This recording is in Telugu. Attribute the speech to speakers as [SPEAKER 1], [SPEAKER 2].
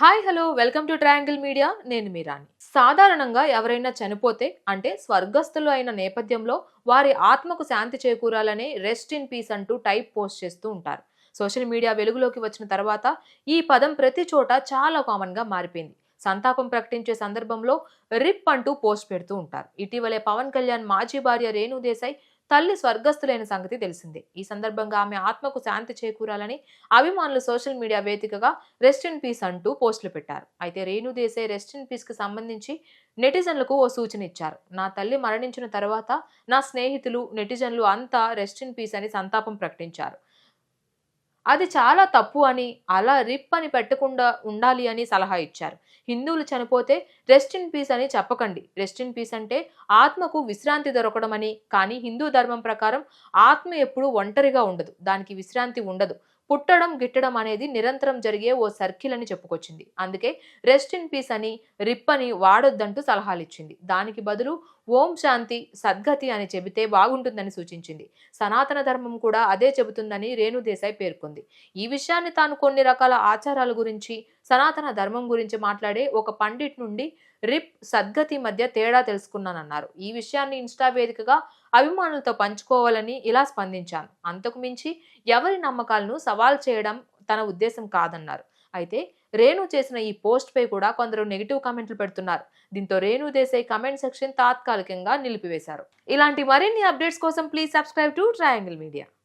[SPEAKER 1] Hi hello welcome to Triangle Media నేను మీరాని సాధారణంగా ఎవరైనా చనిపోతే అంటే స్వర్గస్థులు అయిన నేపథ్యంలో వారి ఆత్మకు శాంతి చేకూరాలని రెస్ట్ ఇన్ పీస్ అంటూ టైప్ పోస్ట్ చేస్తూ ఉంటారు. సోషల్ మీడియా వెలుగులోకి వచ్చిన తర్వాత ఈ పదం ప్రతి చోట చాలా కామన్గా మారిపోయింది. సంతాపం ప్రకటించే సందర్భంలో రిప్ అంటూ పోస్ట్ పెడుతూ ఉంటారు. ఇటీవలే పవన్ కళ్యాణ్ మాజీ భార్య రేణుదేశాయ్ తల్లి స్వర్గస్థులైన సంగతి తెలిసిందే. ఈ సందర్భంగా ఆమె ఆత్మకు శాంతి చేకూరాలని అభిమానులు సోషల్ మీడియా వేదికగా రెస్ట్ ఇన్ పీస్ అంటూ పోస్టులు పెట్టారు. అయితే రేణుదేశాయ్ రెస్ట్ ఇన్ పీస్కి సంబంధించి నెటిజన్లకు ఓ సూచన ఇచ్చారు. నా తల్లి మరణించిన తర్వాత నా స్నేహితులు నెటిజన్లు అంతా రెస్ట్ ఇన్ పీస్ అని సంతాపం ప్రకటించారు. అది చాలా తప్పు అని అలా రిప్ అని పెట్టకుండా ఉండాలి అని సలహా ఇచ్చారు. హిందువులు చనిపోతే రెస్ట్ ఇన్ పీస్ అని చెప్పకండి. రెస్ట్ ఇన్ పీస్ అంటే ఆత్మకు విశ్రాంతి దొరకడం అని కానీ హిందూ ధర్మం ప్రకారం ఆత్మ ఎప్పుడూ ఒంటరిగా ఉండదు. దానికి విశ్రాంతి ఉండదు. పుట్టడం గిట్టడం అనేది నిరంతరం జరిగే ఓ సర్కిల్ అని చెప్పుకొచ్చింది. అందుకే రెస్ట్ ఇన్ పీస్ అని రిప్ అని వాడొద్దంటూ సలహాలు ఇచ్చింది దానికి బదులు ఓం శాంతి సద్గతి అని చెబితే బాగుంటుందని సూచించింది. సనాతన ధర్మం కూడా అదే చెబుతుందని రేణు దేశాయ్ పేర్కొంది. ఈ విషయాన్ని తాను కొన్ని రకాల ఆచారాల గురించి సనాతన ధర్మం గురించి మాట్లాడే ఒక పండిట్ నుండి రిప్ సద్గతి మధ్య తేడా తెలుసుకున్నానన్నారు. ఈ విషయాన్ని ఇన్స్టా వేదికగా అభిమానులతో పంచుకోవాలని ఇలా స్పందించాను. అంతకు మించి ఎవరి నమ్మకాలను సవాల్ చేయడం తన ఉద్దేశం కాదన్నారు. అయితే రేణు చేసిన ఈ పోస్ట్పై కూడా కొందరు నెగిటివ్ కామెంట్లు పెడుతున్నారు. దీంతో రేణు దేశాయ్ కమెంట్ సెక్షన్ తాత్కాలికంగా నిలిపివేశారు. ఇలాంటి మరిన్ని అప్డేట్స్ కోసం please subscribe to Triangle Media.